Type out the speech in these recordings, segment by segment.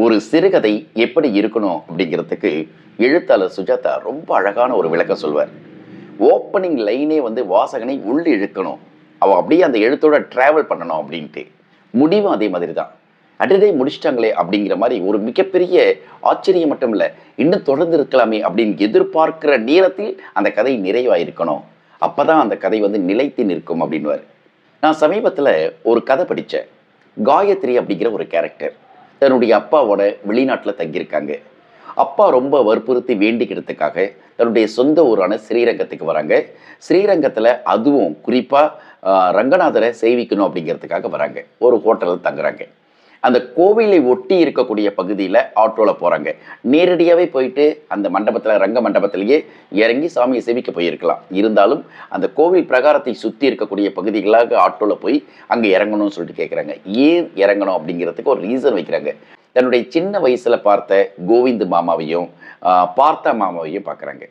ஒரு சிறுகதை எப்படி இருக்கணும் அப்படிங்கிறதுக்கு எழுத்தாளர் சுஜாதா ரொம்ப அழகான ஒரு விளக்கம் சொல்வார். ஓப்பனிங் லைனே வந்து வாசகனை உள்ள இழுக்கணும். அவன் அப்படியே அந்த எழுத்தோட ட்ராவல் பண்ணணும் அப்படின்ட்டு. முடிவும் அதே மாதிரி தான் அடடே முடிச்சிட்டாங்களே அப்படிங்கிற மாதிரி ஒரு மிகப்பெரிய ஆச்சரியம் மட்டும் இல்லை இன்னும் தொடர்ந்து இருக்கலாமே அப்படின்னு எதிர்பார்க்கிற நேரத்தில் அந்த கதை நிறைவாயிருக்கணும். அப்பதான் அந்த கதை வந்து நிலைத்து நிற்கும் அப்படின்வார் நான் சமீபத்தில் ஒரு கதை படித்தேன் காயத்ரி அப்படிங்கிற ஒரு கேரக்டர் தன்னுடைய அப்பாவோட வெளிநாட்டில் தங்கியிருக்காங்க. அப்பா ரொம்ப வற்புறுத்தி வேண்டிக்கிறதுக்காக தன்னுடைய சொந்த ஊரான ஸ்ரீரங்கத்துக்கு வராங்க. ஸ்ரீரங்கத்தில் அதுவும் குறிப்பாக ரங்கநாதரை சேவிக்கணும் அப்படிங்கிறதுக்காக வராங்க. ஒரு ஹோட்டலில் தங்குறாங்க. அந்த கோவிலை ஒட்டி இருக்கக்கூடிய பகுதியில் ஆட்டோவில் போகிறாங்க நேரடியாகவே போயிட்டு அந்த மண்டபத்தில் ரங்க மண்டபத்திலேயே இறங்கி சாமியை சேவிக்க போயிருக்கலாம். இருந்தாலும் அந்த கோவில் பிரகாரத்தை சுற்றி இருக்கக்கூடிய பகுதிகளாக ஆட்டோவில் போய் அங்கே இறங்கணும்னு சொல்லிட்டு கேட்குறாங்க ஏன் இறங்கணும் அப்படிங்கிறதுக்கு ஒரு ரீசன் வைக்கிறாங்க. தன்னுடைய சின்ன வயசில் பார்த்த கோவிந்த் மாமாவையும் பார்த்தா மாமாவையும் பார்க்குறாங்க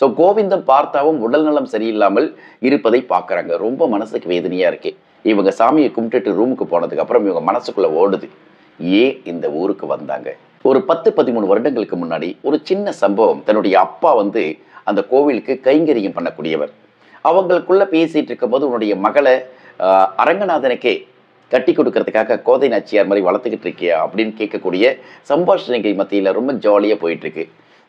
ஸோ கோவிந்தம் பார்த்தாவும் உடல்நலம் சரியில்லாமல் இருப்பதை பார்க்குறாங்க ரொம்ப மனசுக்கு வேதனையாக இருக்குது இவங்க சாமியை கும்பிட்டுட்டு ரூமுக்கு போனதுக்கு அப்புறம் இவங்க மனசுக்குள்ள ஓடுது. ஏன் இந்த ஊருக்கு வந்தாங்க? ஒரு பத்து பதிமூணு வருடங்களுக்கு முன்னாடி ஒரு சின்ன சம்பவம். தன்னுடைய அப்பா வந்து அந்த கோவிலுக்கு கைங்கரியம் பண்ணக்கூடியவர். அவங்களுக்குள்ள பேசிட்டு இருக்கும்போது உன்னுடைய மகளை அரங்கநாதனுக்கே கட்டி கொடுக்கறதுக்காக கோதை நாச்சியார் மாதிரி வளர்த்துக்கிட்டு இருக்கியா அப்படின்னு கேட்கக்கூடிய சம்பாஷணைகள் மத்தியில் ரொம்ப ஜாலியாக போயிட்டு இருக்கு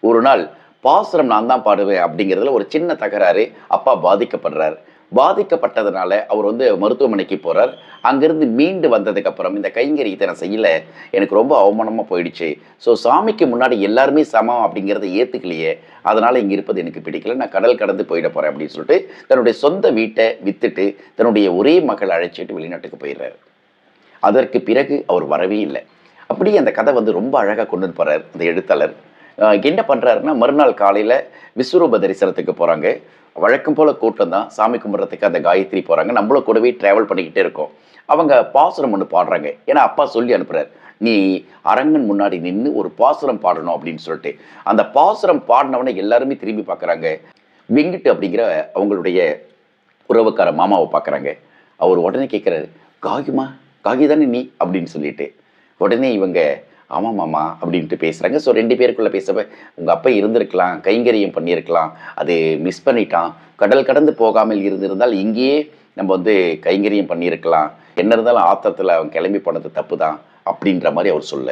ஒரு நாள் பாசுரம் நான் தான் பாடுவேன் அப்படிங்கிறதுல ஒரு சின்ன தகராறு அப்பா பாதிக்கப்படுறார். பாதிக்கப்பட்டதுனால அவர் வந்து மருத்துவமனைக்கு போகிறார் அங்கேருந்து மீண்டு வந்ததுக்கு அப்புறம் இந்த கைங்கரியத்தை நான் செய்யல. எனக்கு ரொம்ப அவமானமாக போயிடுச்சு. ஸோ சாமிக்கு முன்னாடி எல்லாருமே சமம் அப்படிங்கிறத ஏற்றுக்கலையே அதனால் இங்கே இருப்பது எனக்கு பிடிக்கல. நான் கடல் கடந்து போயிட போகிறேன் அப்படின்னு சொல்லிட்டு தன்னுடைய சொந்த வீட்டை வித்துட்டு தன்னுடைய ஒரே மகள் அழைச்சிட்டு வெளிநாட்டுக்கு போயிடுறாரு. அதற்கு பிறகு அவர் வரவே இல்லை. அப்படியே அந்த கதை வந்து ரொம்ப அழகாக கொண்டு போகிறார் அந்த எழுத்தாளர். என்ன பண்ணுறாருன்னா மறுநாள் காலையில் விஸ்வரூப தரிசனத்துக்கு போகிறாங்க வழக்கம் போல் கூட்டம் தான். சாமி கும்பிட்றதுக்கு அந்த காயத்ரி போகிறாங்க நம்மளும் கூடவே ட்ராவல் பண்ணிக்கிட்டே இருக்கோம். அவங்க பாசுரம் ஒன்று பாடுறாங்க. ஏன்னா அப்பா சொல்லி அனுப்புகிறார் நீ அரங்கன் முன்னாடி நின்று ஒரு பாசுரம் பாடணும் அப்படின்னு சொல்லிட்டு. அந்த பாசுரம் பாடினவனை எல்லாருமே திரும்பி பார்க்குறாங்க வெங்கிட்டு அப்படிங்கிற அவங்களுடைய உறவுக்கார மாமாவை பார்க்குறாங்க அவர் உடனே கேட்குறாரு காகிமா காகி தானே நீ? அப்படின்னு சொல்லிட்டு. உடனே இவங்க ஆமாம் மாமா அப்படின்ட்டு பேசுகிறாங்க ஸோ ரெண்டு பேருக்குள்ளே பேசப்ப உங்கள் அப்பா இருந்திருக்கலாம் கைங்கரியம் பண்ணியிருக்கலாம். அது மிஸ் பண்ணிட்டான். கடல் கடந்து போகாமல் இருந்திருந்தால் இங்கேயே நம்ம வந்து கைங்கரியம் பண்ணியிருக்கலாம். என்ன இருந்தாலும் ஆத்திரத்தில் அவன் கிளம்பி போனது தப்பு தான் அப்படின்ற மாதிரி அவர் சொல்ல.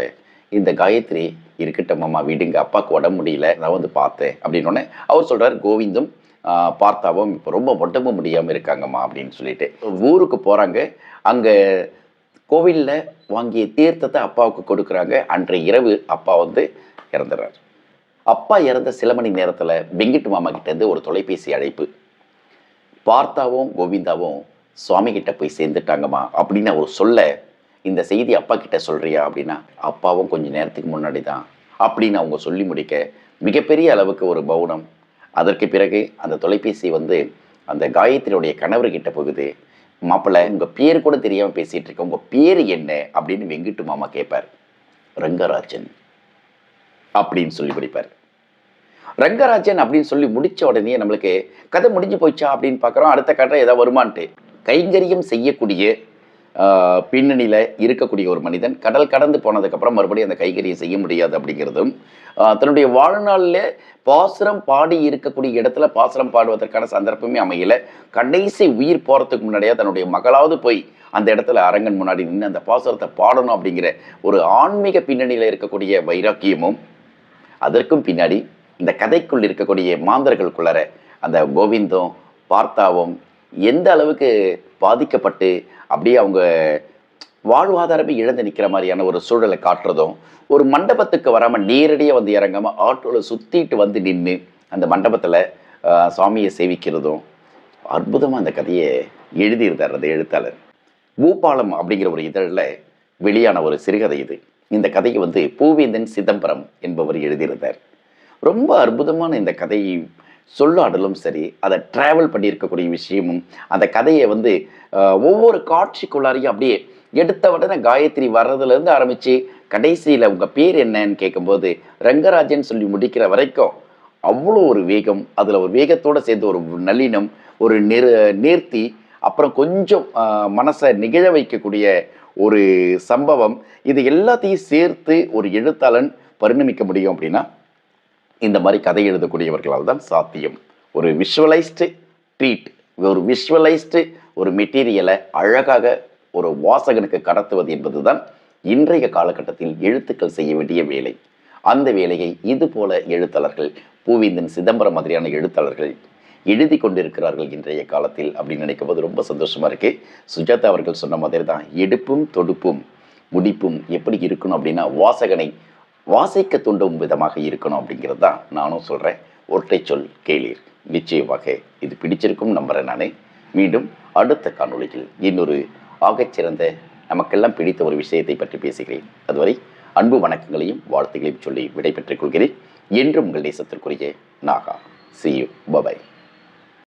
இந்த காயத்ரி இருக்கட்டும் மாமா வீடுங்க அப்பாவுக்கு உடம்பு முடியல நான் வந்து பார்த்தேன் அப்படின்னோடனே அவர் சொல்கிறார் கோவிந்தும் பார்த்தாவும் இப்போ ரொம்ப உடம்பு முடியாமல் இருக்காங்கம்மா அப்படின்னு சொல்லிட்டு. ஊருக்கு போகிறாங்க அங்கே கோவிலில் வாங்கிய தீர்த்தத்தை அப்பாவுக்கு கொடுக்குறாங்க. அன்றைய இரவு அப்பா வந்து இறந்துடுறார் அப்பா இறந்த சில மணி நேரத்தில் வெங்கிட்டு மாமா கிட்டேருந்து ஒரு தொலைபேசி அழைப்பு. பார்த்தாவும் கோவிந்தாவும் சுவாமி கிட்ட போய் சேர்ந்துட்டாங்கம்மா அப்படின்னு அவர் சொல்ல இந்த செய்தி அப்பா கிட்ட சொல்கிறியா அப்படின்னா அப்பாவும் கொஞ்ச நேரத்துக்கு முன்னாடி தான் அப்படின்னு அவங்க சொல்லி முடிக்க மிகப்பெரிய அளவுக்கு ஒரு மௌனம் அதற்கு பிறகு அந்த தொலைபேசி வந்து அந்த காயத்ரியுடைய கணவர்கிட்ட போகுது. மாப்பிள்ளை உங்க பேர் கூட தெரியாமல் பேசிகிட்டு இருக்க உங்க பேர் என்ன? அப்படின்னு வெங்கிட்டு மாமா கேட்பார் ரங்கராஜன் அப்படின்னு சொல்லி படிப்பார். ரங்கராஜன் அப்படின்னு சொல்லி முடிச்ச உடனே நம்மளுக்கு கதை முடிஞ்சு போச்சா அப்படின்னு பார்க்குறோம் அடுத்த கதை ஏதாவது வருமான்ட்டு. கைங்கரியம் செய்யக்கூடிய பின்னணியில் இருக்கக்கூடிய ஒரு மனிதன் கடல் கடந்து போனதுக்கப்புறம் மறுபடியும் அந்த கைகறியை செய்ய முடியாது அப்படிங்கிறதும் தன்னுடைய வாழ்நாளில் பாசுரம் பாடி இருக்கக்கூடிய இடத்துல பாசுரம் பாடுவதற்கான சந்தர்ப்பமே அமையல. கடைசி உயிர் போகிறதுக்கு முன்னாடியே தன்னுடைய மகளாவது போய் அந்த இடத்துல அரங்கன் முன்னாடி நின்று அந்த பாசுரத்தை பாடணும் அப்படிங்கிற ஒரு ஆன்மீக பின்னணியில் இருக்கக்கூடிய வைராக்கியமும் அதற்கும் பின்னாடி இந்த கதைக்குள் இருக்கக்கூடிய மாந்தர்களுக்குள்ளார அந்த கோவிந்தும் பார்த்தாவும் எந்த அளவுக்கு பாதிக்கப்பட்டு அப்படியே அவங்க வாழ்வாதாரமே இழந்து நிற்கிற மாதிரியான ஒரு சூழலை காட்டுறதும் ஒரு மண்டபத்துக்கு வராமல் நேரடியாக வந்து இறங்காமல் ஆட்டோவில் சுற்றிட்டு வந்து நின்று அந்த மண்டபத்தில் சுவாமியை சேவிக்கிறதும் அற்புதமாக அந்த கதையை எழுதியிருந்தார் அந்த எழுத்தாளர். பூபாலம் அப்படிங்கிற ஒரு இதழில் வெளியான ஒரு சிறுகதை இது. இந்த கதையை வந்து பூவேந்தன் சிதம்பரம் என்பவர் எழுதியிருந்தார். ரொம்ப அற்புதமான இந்த கதை சொல்லாடலும் சரி அதை ட்ராவல் பண்ணியிருக்கக்கூடிய விஷயமும் அந்த கதையை வந்து ஒவ்வொரு காட்சிக்குள்ளாரையும் அப்படியே எடுத்த உடனே காயத்ரி வர்றதுலேருந்து ஆரம்பித்து கடைசியில் உங்கள் பேர் என்னன்னு கேட்கும்போது ரங்கராஜன் சொல்லி முடிக்கிற வரைக்கும் அவ்வளோ ஒரு வேகம் அதில் ஒரு வேகத்தோடு சேர்ந்து ஒரு நளினம் ஒரு நெரு நேர்த்தி அப்புறம் கொஞ்சம் மனசை நிகழ வைக்கக்கூடிய ஒரு சம்பவம் இது எல்லாத்தையும் சேர்த்து ஒரு எழுத்தாளன் பரிணமிக்க முடியும் அப்படின்னா இந்த மாதிரி கதை எழுதக்கூடியவர்களால் தான் சாத்தியம். ஒரு விஷுவலைஸ்டு ட்ரீட் ஒரு விஷுவலைஸ்டு ஒரு மெட்டீரியலை அழகாக ஒரு வாசகனுக்கு கடத்துவது என்பது தான் இன்றைய காலகட்டத்தில் எழுத்துக்கள் செய்ய வேண்டிய வேலை. அந்த வேலையை இது போல எழுத்தாளர்கள் பூவிந்தன் சிதம்பரம் மாதிரியான எழுத்தாளர்கள் எழுதி கொண்டிருக்கிறார்கள் இன்றைய காலத்தில் அப்படின்னு நினைக்கும் போது ரொம்ப சந்தோஷமாக இருக்குது சுஜாதா அவர்கள் சொன்ன மாதிரி தான் எடுப்பும் தொடுப்பும் முடிப்பும் எப்படி இருக்கணும் அப்படின்னா வாசகனை வாசிக்க தூண்டும் விதமாக இருக்கணும் அப்படிங்கிறது தான் நானும் சொல்கிறேன் ஒற்றை சொல் கேளீர். நிச்சயமாக இது பிடிச்சிருக்கும் நம்புறேன் நான். மீண்டும் அடுத்த காணொளியில் இன்னொரு ஆகச்சிறந்த நமக்கெல்லாம் பிடித்த ஒரு விஷயத்தை பற்றி பேசுகிறேன். அதுவரை அன்பு வணக்கங்களையும் வாழ்த்துக்களையும் சொல்லி விடைபெற்றுக் கொள்கிறேன். என்றும் உங்கள் நேசத்திற்குரிய Naga. See you bye bye